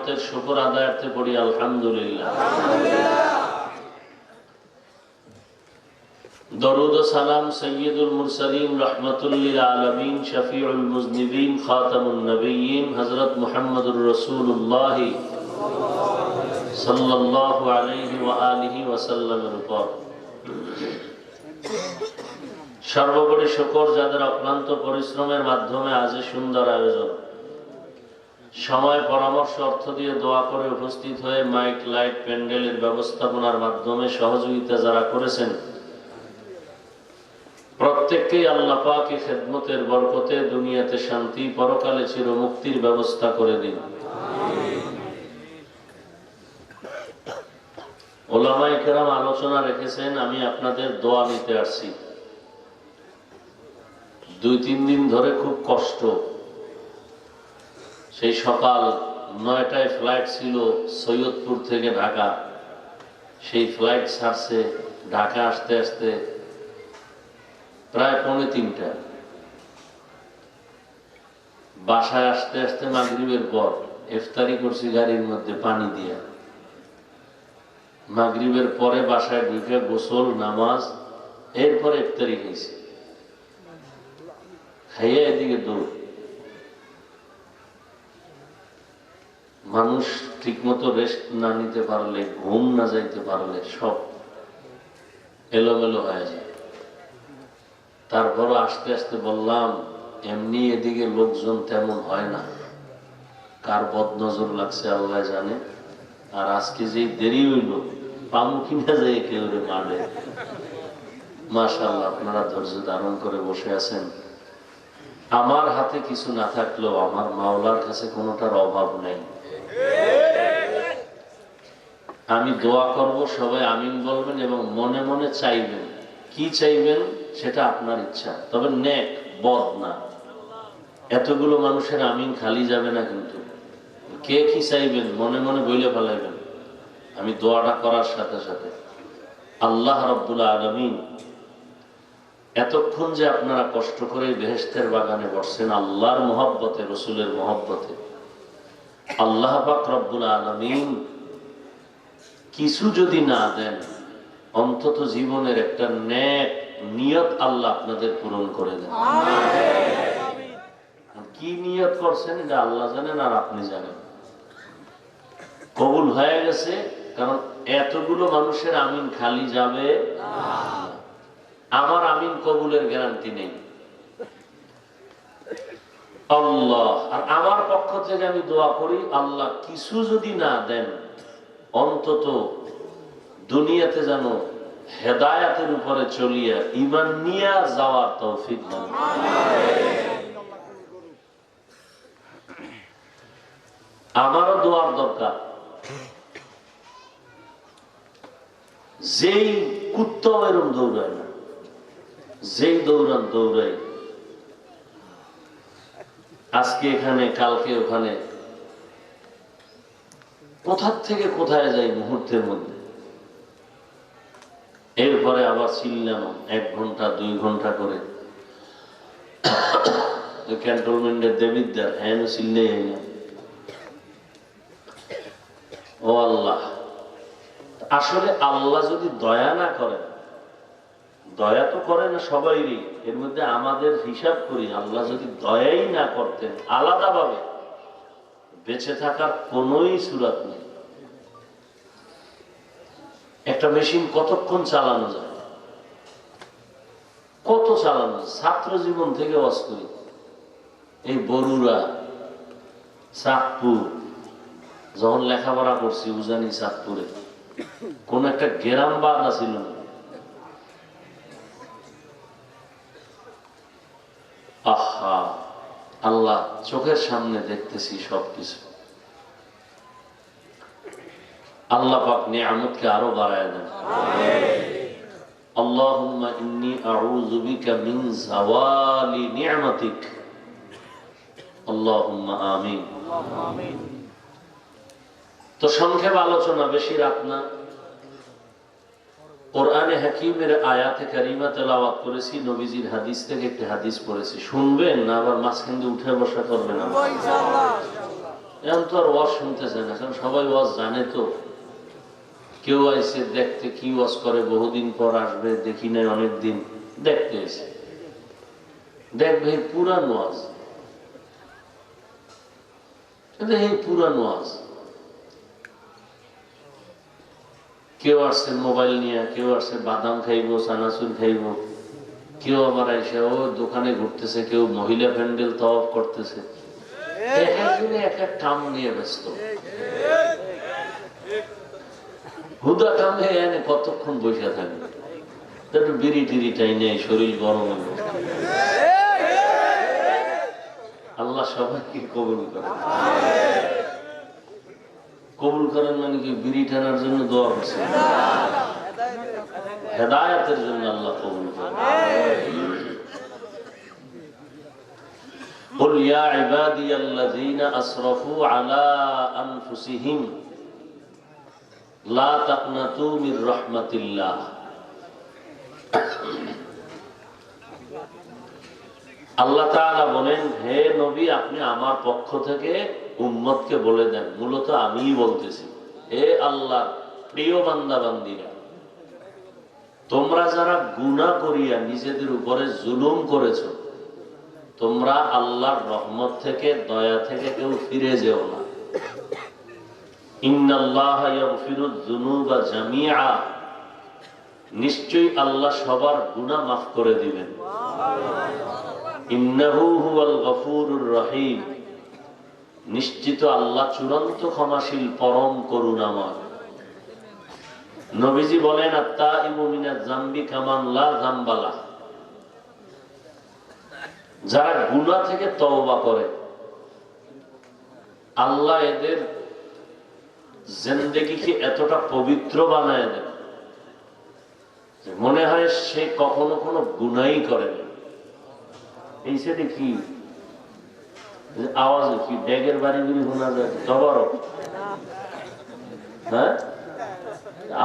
নিয়ামতের শুকর আদায়ার্থে পড়ি, আলহামদুলিল্লাহ। দরুদ সালাম সৈয়দুল মুরসালিম রহমতুল্লিল আলমিন, শফিউল নবীন হজরত মুহাম্মদুর রসুল্লাহ সাল্লাল্লাহু আলাইহি ওয়া আলিহি উপর। সর্বোপরি শুকর যাদের অক্লান্ত পরিশ্রমের মাধ্যমে আজ সুন্দর আয়োজন। সময় পরামর্শ অর্থ দিয়ে দোয়া করে উপস্থিত হয়ে মাইক, লাইট, প্যান্ডেলের ব্যবস্থাপনার মাধ্যমে সহযোগিতা যারা করেছেন, প্রত্যেককেই আল্লাহ পাকে খেদমতের বরকতে দুনিয়াতে শান্তি, পরকালে চির মুক্তির ব্যবস্থা করে দিন। ওলামাই কেরাম আলোচনা রেখেছেন, আমি আপনাদের দোয়া নিতে আসছি। দুই তিন দিন ধরে খুব কষ্ট। সেই সকাল নয়টায় ফ্লাইট ছিল সৈয়দপুর থেকে ঢাকা। সেই ফ্লাইট ছাড়ছে ঢাকা আসতে আসতে প্রায় পৌনে তিনটা। বাসায় আসতে আসতে মাগরিবের পর ইফতারি করছি গাড়ির মধ্যে পানি দিয়া। মাগরিবের পরে বাসায় ঢুকে গোসল, নামাজ, এরপরে ইফতারি খেয়েছি খাইয়া এদিকে দৌড়। মানুষ ঠিকমতো রেস্ট না নিতে পারলে, ঘুম না যাইতে পারলে সব এলোমেলো হয়ে যায়। তারপরও আস্তে আস্তে বললাম, এমনি এদিকে লোকজন তেমন হয় না। কার বদ নজর লাগছে আল্লাহ জানে। আর আজকে যে দেরি হইল, পামু কিনা যায় কেউ রে মারে মাশাল্লাহ আপনারা ধৈর্য ধারণ করে বসে আছেন। আমার হাতে কিছু না থাকলেও আমার মাওলার কাছে কোনোটার অভাব নেই। আমি দোয়া করব, সবাই আমিন বলবেন এবং মনে মনে চাইবেন। কি চাইবেন? সেটা আপনার ইচ্ছা। তবে নেক, বদ না। এতগুলো মানুষের আমিন খালি যাবে না কিন্তু। কে কি চাইবেন? মনে মনে বইলে ফেলাইবেন। আমি দোয়াটা করার সাথে সাথে। আল্লাহ রব্বুল আলমিন এতক্ষণ যে আপনারা কষ্ট করে বেহেস্তের বাগানে বসছেন, আল্লাহর মহব্বতে, রসুলের মহব্বতে আল্লাহ রব্বুল আলমিন কিছু যদি না দেন অন্তত জীবনের একটা ন্যাক নিয়ত আল্লাহ আপনাদের পূরণ করে দেন। কি নিয়ত করছেন এটা আল্লাহ জানেন আর আপনি জানেন। কবুল হয়ে গেছে কারণ এতগুলো মানুষের আমিন খালি যাবে। আমার আমিন কবুলের গ্যারান্টি নেই। আল্লাহ। আর আমার পক্ষ থেকে আমি দোয়া করি, আল্লাহ কিছু যদি না দেন, অন্তত দুনিয়াতে যেন হেদায়াতের উপরে চলিয়া ইমান নিয়া যাওয়ার তৌফিক আমারও দোয়ার দরকার। যেই কুত্তাও এরম দৌড়ায় না, যেই দৌড়ান দৌড়াই আজকে এখানে, কালকে ওখানে। কোথার থেকে কোথায় যাই মুহূর্তের মধ্যে? এরপরে আবার ছিললাম এক ঘণ্টা, দুই ঘণ্টা করে। ক্যান্টনমেন্টের দেবিদ্যার হ্যাঁ ছিললে ও আল্লাহ। আসলে আল্লাহ যদি দয়া না করেন দয়া তো করে না সবাইরই। এর মধ্যে আমাদের হিসাব করি, আল্লাহ যদি দয়াই না করতেন আলাদাভাবে বেঁচে থাকার কোনোই সুরাত নেই। একটা মেশিন কতক্ষণ চালানো যায়? কত চালানো? ছাত্র জীবন থেকে ওয়াজ করি এই বরুরা চাঁদপুর, যখন লেখাপড়া করছি, উজানি চাঁদপুরে, কোন একটা গ্রাম বাদ ছিল না। আহা আল্লাহ চোখের সামনে দেখতেছি সবকিছু আল্লাহ পাক নিয়ামতকে আরো বাড়ায় দেন اللهم إني أعوذ بك من زوال نعمتك اللهم آمين তো সংক্ষেপ আলোচনা বেশি রাত না কোরআনে হাকিমের আয়াতে কারিমা তেলাওয়াত করেছি নবীজির হাদিস থেকে একটি হাদিস পড়েছি। শুনবেন না আবার মাঝখান দিয়ে উঠে বসা করবেন না। এখন তো আর ওয়াজ শুনতেছে না কারণ সবাই ওয়াজ জানে তো। কেউ আইসে দেখতে কি ওয়াজ করে বহুদিন পর আসবে দেখি নাই অনেকদিন দেখতে এসে দেখবে পুরান ওয়াজ। এই পুরান ওয়াজ। কেউ আসছে মোবাইল নিয়ে কেউ আসছে বাদাম খাইবো চানাচুর খাইবো। কেউ আবার এসে ও দোকানে ঘুরতেছে কেউ মহিলা প্যান্ডেল তওয়াফ করতেছে। এক একজনে এক এক কাম নিয়ে ব্যস্ত। হুদা কামে এনে কতক্ষণ বসে থাকবে একটু বিড়ি টিড়ি টাই নেই শরীর গরম হলো। আল্লাহ সবাইকে কবুল করে কবুল করেন মানে কি বিড়ি টানার জন্য দোয়া করছে হেদায়তের জন্য আল্লাহ কবুল করেন قل يا عبادي الذين أسرفوا على أنفسهم لا تقنطوا من رحمة الله আল্লাহ তাআলা বলেন হে নবী আপনি আমার পক্ষ থেকে উম্মতকে বলে দেন, মূলত আমিই বলতেছি, হে আল্লাহ, প্রিয় বান্দা বান্দিরা তোমরা যারা গুনাহ করিয়া নিজেদের উপরে জুলুম করেছ, তোমরা আল্লাহর রহমত থেকে, দয়া থেকে কেউ ফিরে যেও না। নিশ্চয়ই আল্লাহ সবার গুনাহ মাফ করে দিবেন। ইন্নাহু হুয়াল গফুরুর রহিম। নিশ্চিত আল্লাহ চূড়ান্ত ক্ষমাশীল পরম করুণাময়। নবীজি বলেন আত্মা ইমুমিনা জাম্বি কামানলা জাম্বালা। যারা গুনা থেকে তওবা করে, আল্লাহ এদের জিন্দেগিকে এতটা পবিত্র বানায় দেন মনে হয় সে কখনো কোনো গুনাই করেনি এই এই যে কি শোনা যায় জবরও হ্যাঁ?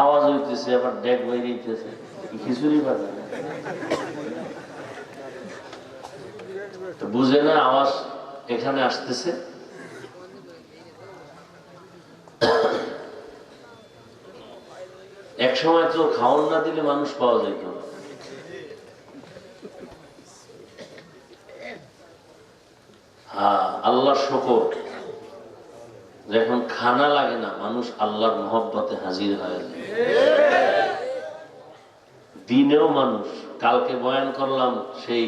আওয়াজ হইতেছে, আবার ড্যাগ খিচুড়ি বুঝে না আওয়াজ এখানে আসতেছে? এক সময় তো খাওয়ান না দিলে মানুষ পাওয়া যেত না। আল্লাহর শকর যখন খানা লাগে না, মানুষ আল্লাহর মহব্বতে হাজির হয়ে। দিনেও মানুষ, কালকে বয়ান করলাম সেই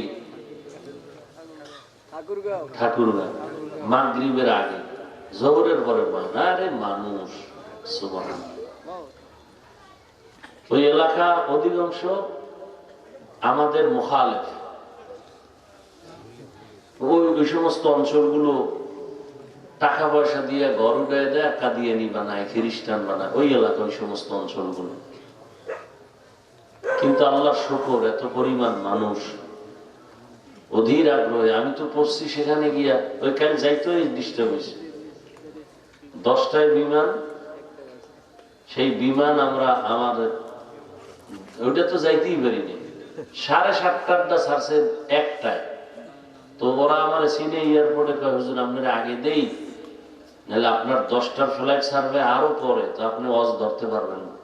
ঠাকুরগা মাগরিবের আগে, জহরের পরে বয়ান আরে মানুষ ওই এলাকা অধিকাংশ আমাদের মুখালেফ। ওই ওই সমস্ত অঞ্চলগুলো টাকা পয়সা দিয়ে ঘর উড়ায় দেয়, কাদিয়ানি বানায়, খ্রিস্টান বানায়, ওই এলাকা, ওই সমস্ত অঞ্চলগুলো। কিন্তু আল্লাহ শুকর, এত পরিমাণ মানুষ, অধীর আগ্রহে। আমি তো পড়ছি সেখানে গিয়া, ওইখানে যাইতেই ডিস্টার্ব হয়েছে। দশটায় বিমান, সেই বিমান আমরা আমাদের ওইটা তো যাইতেই পারিনি। সাড়ে সাতটারটা ছাড়ছে একটায়। তো ওরা আমার সিনে এয়ারপোর্টে কয়, হুজুর, আপনারা আগে দেই, নাহলে আপনার দশটার ফ্লাইট ছাড়বে আরও পরে, তো আপনি অজ ধরতে পারবেন না।